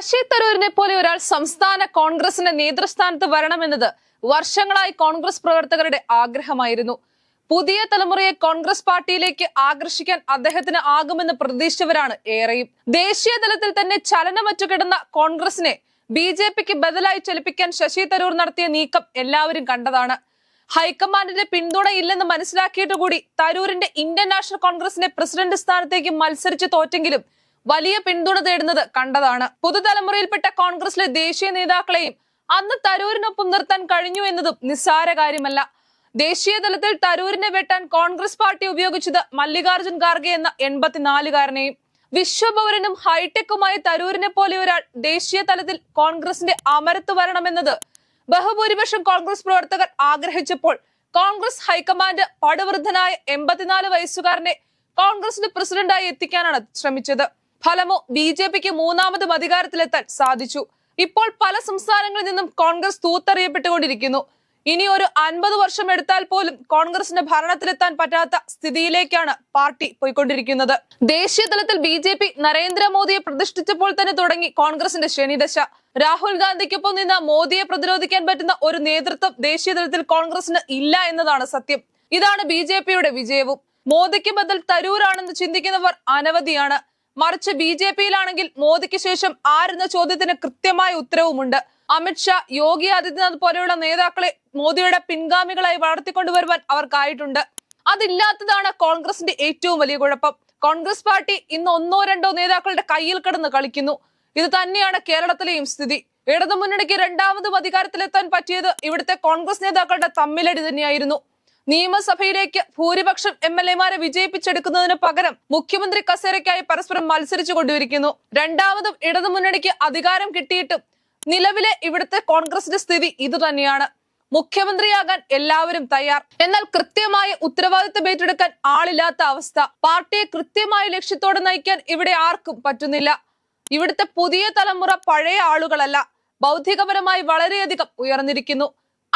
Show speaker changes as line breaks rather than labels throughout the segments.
ശശി തരൂരിനെ പോലെ ഒരാൾ സംസ്ഥാന കോൺഗ്രസിന്റെ നേതൃസ്ഥാനത്ത് വരണമെന്നത് വർഷങ്ങളായി കോൺഗ്രസ് പ്രവർത്തകരുടെ ആഗ്രഹമായിരുന്നു. പുതിയ തലമുറയെ കോൺഗ്രസ് പാർട്ടിയിലേക്ക് ആകർഷിക്കാൻ അദ്ദേഹത്തിന് ആകുമെന്ന് പ്രതീക്ഷിച്ചവരാണ് ഏറെയും. ദേശീയ തലത്തിൽ തന്നെ ചലനമറ്റു കിടന്ന കോൺഗ്രസിനെ ബി ജെ പിക്ക് ബദലായി ചലിപ്പിക്കാൻ ശശി തരൂർ നടത്തിയ നീക്കം എല്ലാവരും കണ്ടതാണ്. ഹൈക്കമാൻഡിന്റെ പിന്തുണയില്ലെന്ന് മനസ്സിലാക്കിയിട്ട് കൂടി തരൂരിന്റെ ഇന്ത്യൻ നാഷണൽ കോൺഗ്രസിന്റെ പ്രസിഡന്റ് സ്ഥാനത്തേക്ക് മത്സരിച്ച് തോറ്റെങ്കിലും വലിയ പിന്തുണ തേടുന്നത് കണ്ടതാണ്. പുതുതലമുറയിൽപ്പെട്ട കോൺഗ്രസിലെ ദേശീയ നേതാക്കളെയും അന്ന് തരൂരിനൊപ്പം നിർത്താൻ കഴിഞ്ഞു എന്നതും നിസ്സാര കാര്യമല്ല. ദേശീയ തലത്തിൽ തരൂരിനെ വെട്ടാൻ കോൺഗ്രസ് പാർട്ടി ഉപയോഗിച്ചത് മല്ലികാർജുൻ ഖാർഗെ എന്ന എൺപത്തിനാലുകാരനെയും വിശ്വപൗരനും ഹൈടെക്കുമായ തരൂരിനെ പോലെ ഒരാൾ ദേശീയ തലത്തിൽ കോൺഗ്രസിന്റെ അമരത്ത് വരണമെന്നത് ബഹുഭൂരിപക്ഷം കോൺഗ്രസ് പ്രവർത്തകർ ആഗ്രഹിച്ചപ്പോൾ കോൺഗ്രസ് ഹൈക്കമാൻഡ് പടുവൃദ്ധനായ എൺപത്തിനാല് വയസ്സുകാരനെ കോൺഗ്രസിന്റെ പ്രസിഡന്റായി എത്തിക്കാനാണ് ശ്രമിച്ചത്. ഫലമോ ബി ജെ പിക്ക് മൂന്നാമതും അധികാരത്തിലെത്താൻ സാധിച്ചു. ഇപ്പോൾ പല സംസ്ഥാനങ്ങളിൽ നിന്നും കോൺഗ്രസ് തൂത്തറിയപ്പെട്ടുകൊണ്ടിരിക്കുന്നു. ഇനി ഒരു അൻപത് വർഷം എടുത്താൽ പോലും കോൺഗ്രസിന്റെ ഭരണത്തിലെത്താൻ പറ്റാത്ത സ്ഥിതിയിലേക്കാണ് പാർട്ടി പോയിക്കൊണ്ടിരിക്കുന്നത്. ദേശീയ തലത്തിൽ ബി ജെ പി നരേന്ദ്രമോദിയെ പ്രതിഷ്ഠിച്ചപ്പോൾ തന്നെ തുടങ്ങി കോൺഗ്രസിന്റെ ശനിദശ. രാഹുൽ ഗാന്ധിക്കൊപ്പം നിന്ന് മോദിയെ പ്രതിരോധിക്കാൻ പറ്റുന്ന ഒരു നേതൃത്വം ദേശീയ തലത്തിൽ കോൺഗ്രസിന് ഇല്ല എന്നതാണ് സത്യം. ഇതാണ് ബി വിജയവും. മോദിക്ക് ബദൽ തരൂരാണെന്ന് ചിന്തിക്കുന്നവർ അനവധിയാണ്. മറിച്ച് ബി ജെ പിയിലാണെങ്കിൽ മോദിക്ക് ശേഷം ആരെന്ന ചോദ്യത്തിന് കൃത്യമായ ഉത്തരവുമുണ്ട്. അമിത്ഷാ യോഗി ആദിത്യനാഥ് പോലെയുള്ള നേതാക്കളെ മോദിയുടെ പിൻഗാമികളായി വളർത്തിക്കൊണ്ടുവരുവാൻ അവർക്കായിട്ടുണ്ട്. അതില്ലാത്തതാണ് കോൺഗ്രസിന്റെ ഏറ്റവും വലിയ കുഴപ്പം. കോൺഗ്രസ് പാർട്ടി ഇന്ന് ഒന്നോ രണ്ടോ നേതാക്കളുടെ കയ്യിൽ കിടന്ന് കളിക്കുന്നു. ഇത് തന്നെയാണ് കേരളത്തിലെയും സ്ഥിതി. ഇടതുമുന്നണിക്ക് രണ്ടാമതും അധികാരത്തിലെത്താൻ പറ്റിയത് ഇവിടുത്തെ കോൺഗ്രസ് നേതാക്കളുടെ തമ്മിലടി തന്നെയായിരുന്നു. നിയമസഭയിലേക്ക് ഭൂരിപക്ഷം എം എൽ എമാരെ വിജയിപ്പിച്ചെടുക്കുന്നതിന് പകരം മുഖ്യമന്ത്രി കസേരയ്ക്കായി പരസ്പരം മത്സരിച്ചു കൊണ്ടുവരിക്കുന്നു. രണ്ടാമതും ഇടതുമുന്നണിക്ക് അധികാരം കിട്ടിയിട്ടും നിലവിലെ ഇവിടുത്തെ കോൺഗ്രസിന്റെ സ്ഥിതി ഇതുതന്നെയാണ് മുഖ്യമന്ത്രിയാകാൻ എല്ലാവരും തയ്യാർ. എന്നാൽ കൃത്യമായ ഉത്തരവാദിത്തം ഏറ്റെടുക്കാൻ ആളില്ലാത്ത അവസ്ഥ. പാർട്ടിയെ കൃത്യമായ ലക്ഷ്യത്തോടെ നയിക്കാൻ ഇവിടെ ആർക്കും പറ്റുന്നില്ല. ഇവിടുത്തെ പുതിയ തലമുറ പഴയ ആളുകളല്ല. ബൗദ്ധികപരമായി വളരെയധികം ഉയർന്നിരിക്കുന്നു.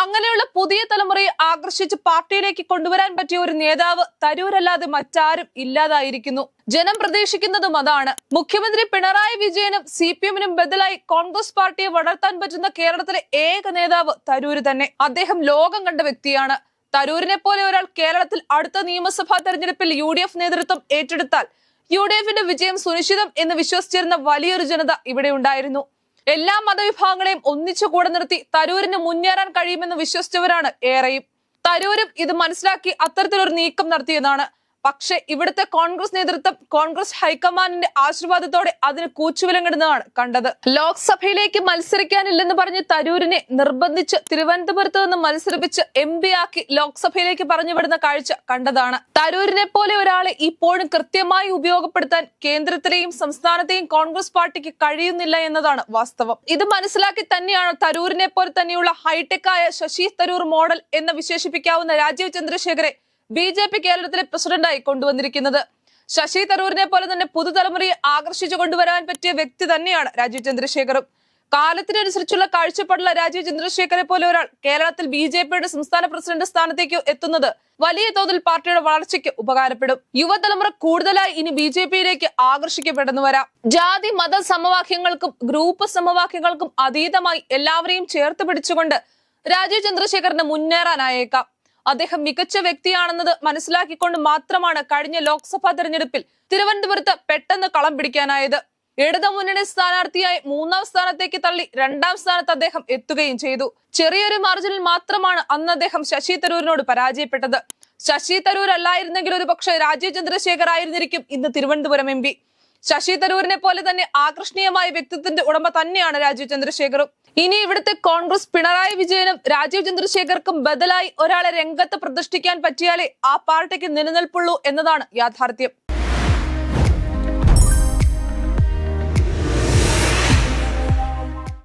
അങ്ങനെയുള്ള പുതിയ തലമുറയെ ആകർഷിച്ച് പാർട്ടിയിലേക്ക് കൊണ്ടുവരാൻ പറ്റിയ ഒരു നേതാവ് തരൂരല്ലാതെ മറ്റാരും ഇല്ലാതായിരിക്കുന്നു. ജനം പ്രതീക്ഷിക്കുന്നതും അതാണ്. മുഖ്യമന്ത്രി പിണറായി വിജയനും സി പി എമ്മിനും ബദലായി കോൺഗ്രസ് പാർട്ടിയെ വളർത്താൻ പറ്റുന്ന കേരളത്തിലെ ഏക നേതാവ് തരൂര് തന്നെ. അദ്ദേഹം ലോകം കണ്ട വ്യക്തിയാണ്. തരൂരിനെ പോലെ ഒരാൾ കേരളത്തിൽ അടുത്ത നിയമസഭാ തെരഞ്ഞെടുപ്പിൽ യു ഡി എഫ് നേതൃത്വം ഏറ്റെടുത്താൽ യു ഡി എഫിന്റെ വിജയം സുനിശ്ചിതം എന്ന് വിശ്വസിച്ചിരുന്ന വലിയൊരു ജനത ഇവിടെ ഉണ്ടായിരുന്നു. എല്ലാ മതവിഭാഗങ്ങളെയും ഒന്നിച്ചു കൂടെ നിർത്തി തരൂരിന് മുന്നേറാൻ കഴിയുമെന്ന് വിശ്വസിച്ചവരാണ് ഏറെയും. തരൂരും ഇത് മനസ്സിലാക്കി അത്തരത്തിലൊരു നീക്കം നടത്തിയതാണ് പക്ഷെ ഇവിടുത്തെ കോൺഗ്രസ് നേതൃത്വം കോൺഗ്രസ് ഹൈക്കമാൻഡിന്റെ ആശീർവാദത്തോടെ അതിന് കൂച്ചുവിലങ്ങിടുന്നതാണ് കണ്ടത്. ലോക്സഭയിലേക്ക് മത്സരിക്കാനില്ലെന്ന് പറഞ്ഞ് തരൂരിനെ നിർബന്ധിച്ച് തിരുവനന്തപുരത്ത് നിന്ന് മത്സരിപ്പിച്ച് എം ആക്കി ലോക്സഭയിലേക്ക് പറഞ്ഞുവിടുന്ന കാഴ്ച കണ്ടതാണ്. തരൂരിനെ പോലെ ഒരാളെ ഇപ്പോഴും കൃത്യമായി ഉപയോഗപ്പെടുത്താൻ കേന്ദ്രത്തിലെയും സംസ്ഥാനത്തെയും കോൺഗ്രസ് പാർട്ടിക്ക് കഴിയുന്നില്ല എന്നതാണ് വാസ്തവം. ഇത് മനസ്സിലാക്കി തന്നെയാണ് തരൂരിനെ പോലെ തന്നെയുള്ള ഹൈടെക് ആയ ശശി തരൂർ മോഡൽ എന്ന് വിശേഷിപ്പിക്കാവുന്ന രാജീവ് ചന്ദ്രശേഖരെ ബി ജെ പി കേരളത്തിലെ പ്രസിഡന്റായി കൊണ്ടുവന്നിരിക്കുന്നത്. ശശി തരൂരിനെ പോലെ തന്നെ പുതുതലമുറയെ ആകർഷിച്ചു കൊണ്ടുവരാൻ പറ്റിയ വ്യക്തി തന്നെയാണ് രാജീവ് ചന്ദ്രശേഖറും. കാലത്തിനനുസരിച്ചുള്ള കാഴ്ചപ്പാടുള്ള രാജീവ് ചന്ദ്രശേഖരെ പോലെ ഒരാൾ കേരളത്തിൽ ബി ജെ പിയുടെ സംസ്ഥാന പ്രസിഡന്റ് സ്ഥാനത്തേക്ക് എത്തുന്നത് വലിയ തോതിൽ പാർട്ടിയുടെ വളർച്ചയ്ക്ക് ഉപകാരപ്പെടും. യുവതലമുറ കൂടുതലായി ഇനി ബി ജെ പിയിലേക്ക് ആകർഷിക്കപ്പെടുന്നു വരാം. ജാതി മത സമവാക്യങ്ങൾക്കും ഗ്രൂപ്പ് സമവാക്യങ്ങൾക്കും അതീതമായി എല്ലാവരെയും ചേർത്ത് പിടിച്ചുകൊണ്ട് രാജീവ് ചന്ദ്രശേഖറിന് മുന്നേറാനായേക്കാം. അദ്ദേഹം മികച്ച വ്യക്തിയാണെന്നത് മനസ്സിലാക്കിക്കൊണ്ട് മാത്രമാണ് കഴിഞ്ഞ ലോക്സഭാ തെരഞ്ഞെടുപ്പിൽ തിരുവനന്തപുരത്ത് പെട്ടെന്ന് കളം പിടിക്കാനായത്. ഇടതുമുന്നണി സ്ഥാനാർത്ഥിയായി മൂന്നാം സ്ഥാനത്തേക്ക് തള്ളി രണ്ടാം സ്ഥാനത്ത് അദ്ദേഹം എത്തുകയും ചെയ്തു. ചെറിയൊരു മാർജിനിൽ മാത്രമാണ് അന്ന് അദ്ദേഹം ശശി തരൂരിനോട് പരാജയപ്പെട്ടത്. ശശി തരൂർ അല്ലായിരുന്നെങ്കിൽ ഒരു പക്ഷേ രാജീവ് ചന്ദ്രശേഖർ ആയിരുന്നിരിക്കും ഇന്ന് തിരുവനന്തപുരം എം ശശി തരൂരിനെ പോലെ തന്നെ ആകർഷണീയമായ വ്യക്തിത്വത്തിന്റെ ഉടമ തന്നെയാണ് രാജീവ് ചന്ദ്രശേഖറും. ഇനി ഇവിടുത്തെ കോൺഗ്രസ് പിണറായി വിജയനും രാജീവ് ചന്ദ്രശേഖർക്കും ബദലായി ഒരാളെ രംഗത്ത് പ്രതിഷ്ഠിക്കാൻ പറ്റിയാലേ ആ പാർട്ടിക്ക് നിലനിൽപ്പുള്ളൂ എന്നതാണ് യാഥാർത്ഥ്യം.